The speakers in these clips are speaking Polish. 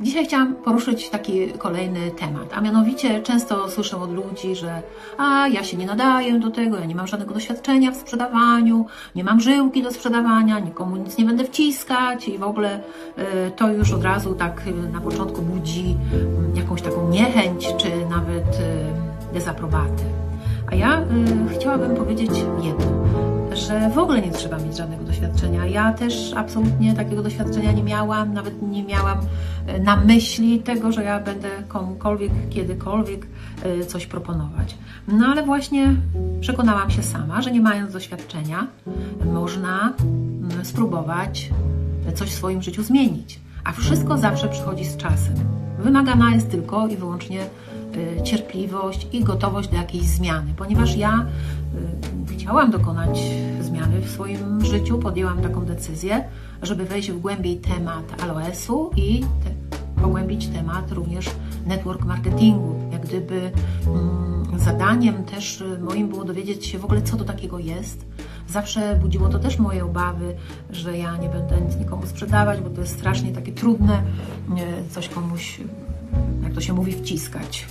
Dzisiaj chciałam poruszyć taki kolejny temat, a mianowicie często słyszę od ludzi, że a ja się nie nadaję do tego, ja nie mam żadnego doświadczenia w sprzedawaniu, nie mam żyłki do sprzedawania, nikomu nic nie będę wciskać i w ogóle y, to już od razu tak y, na początku budzi jakąś taką niechęć czy nawet y, dezaprobatę. A ja y, chciałabym powiedzieć jedno, że w ogóle nie trzeba mieć żadnego doświadczenia. Ja też absolutnie takiego doświadczenia nie miałam, nawet nie miałam y, na myśli tego, że ja będę komukolwiek, kiedykolwiek y, coś proponować. No ale właśnie przekonałam się sama, że nie mając doświadczenia, można mm, spróbować coś w swoim życiu zmienić. A wszystko zawsze przychodzi z czasem. Wymagana jest tylko i wyłącznie y, cierpliwość i gotowość do jakiejś zmiany, ponieważ ja y, chciałam dokonać zmiany w swoim życiu, podjęłam taką decyzję, żeby wejść w głębiej temat aloesu i te, pogłębić temat również network marketingu. Jak gdyby mm, zadaniem też y, moim było dowiedzieć się w ogóle, co to takiego jest. Zawsze budziło to też moje obawy, że ja nie będę nic nikomu sprzedawać, bo to jest strasznie takie trudne, y, coś komuś, jak to się mówi, wciskać.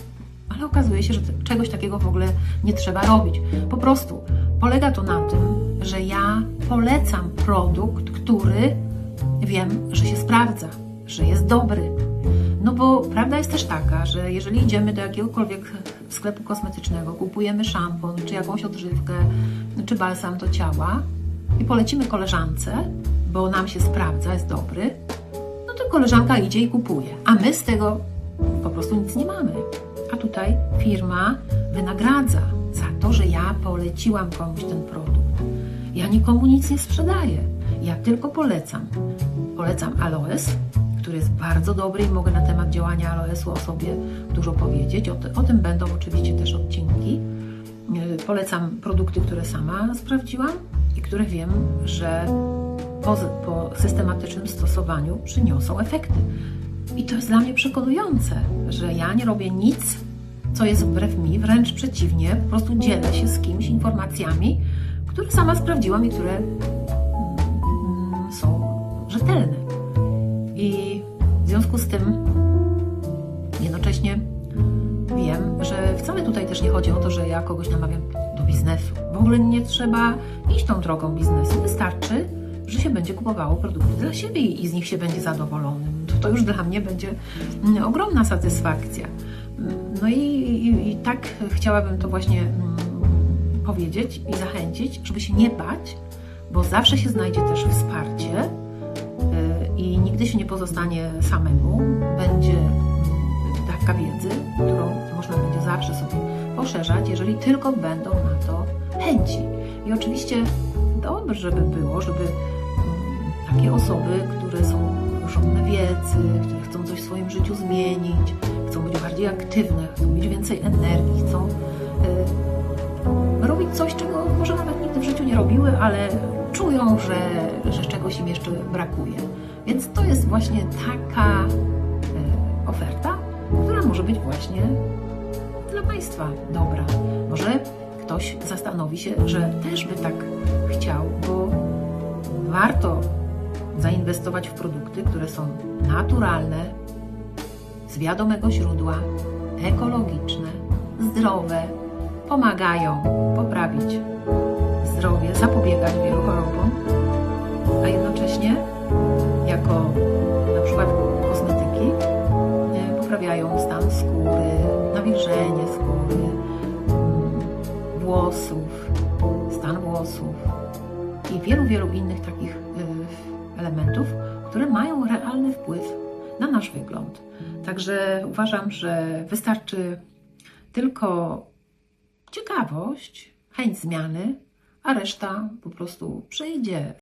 Ale okazuje się, że czegoś takiego w ogóle nie trzeba robić. Po prostu polega to na tym, że ja polecam produkt, który wiem, że się sprawdza, że jest dobry. No bo prawda jest też taka, że jeżeli idziemy do jakiegokolwiek sklepu kosmetycznego, kupujemy szampon, czy jakąś odżywkę, czy balsam do ciała i polecimy koleżance, bo nam się sprawdza, jest dobry, no to koleżanka idzie i kupuje, a my z tego po prostu nic nie mamy. A tutaj firma wynagradza za to, że ja poleciłam komuś ten produkt. Ja nikomu nic nie sprzedaję. Ja tylko polecam. Polecam aloes, który jest bardzo dobry i mogę na temat działania aloesu o sobie dużo powiedzieć. O, ty- o tym będą oczywiście też odcinki. Yy, Polecam produkty, które sama sprawdziłam i które wiem, że po, po systematycznym stosowaniu przyniosą efekty. I to jest dla mnie przekonujące, że ja nie robię nic, co jest wbrew mi, wręcz przeciwnie, po prostu dzielę się z kimś informacjami, które sama sprawdziłam i które mm, są rzetelne. I w związku z tym jednocześnie wiem, że wcale tutaj też nie chodzi o to, że ja kogoś namawiam do biznesu. W ogóle nie trzeba iść tą drogą biznesu. Wystarczy, że się będzie kupowało produkty dla siebie i z nich się będzie zadowolonym. To, to już dla mnie będzie mm, ogromna satysfakcja. Mm, No i, i, i tak chciałabym to właśnie mm, powiedzieć i zachęcić, żeby się nie bać, bo zawsze się znajdzie też wsparcie nigdy się nie pozostanie samemu. Będzie mm, dawka wiedzy, którą można będzie zawsze sobie poszerzać, jeżeli tylko będą na to chęci. I oczywiście dobrze by było, żeby mm, takie osoby, które są żądne wiedzy, które chcą coś w swoim życiu zmienić, chcą być bardziej aktywne, chcą mieć więcej energii, chcą y, robić coś, czego może nawet nigdy w życiu nie robiły, ale czują, że, że czegoś im jeszcze brakuje. Więc to jest właśnie taka y, oferta, która może być właśnie dla Państwa dobra. Może ktoś zastanowi się, że też by tak chciał, bo warto zainwestować w produkty, które są naturalne, z wiadomego źródła, ekologiczne, zdrowe, pomagają poprawić zdrowie, zapobiegać wielu chorobom, a jednocześnie jako na przykład kosmetyki poprawiają stan skóry, nawilżenie skóry, mm, włosów, stan włosów i wielu, wielu innych takich y, elementów, które mają realny wpływ na nasz wygląd. Także uważam, że wystarczy tylko ciekawość, chęć zmiany, a reszta po prostu przyjdzie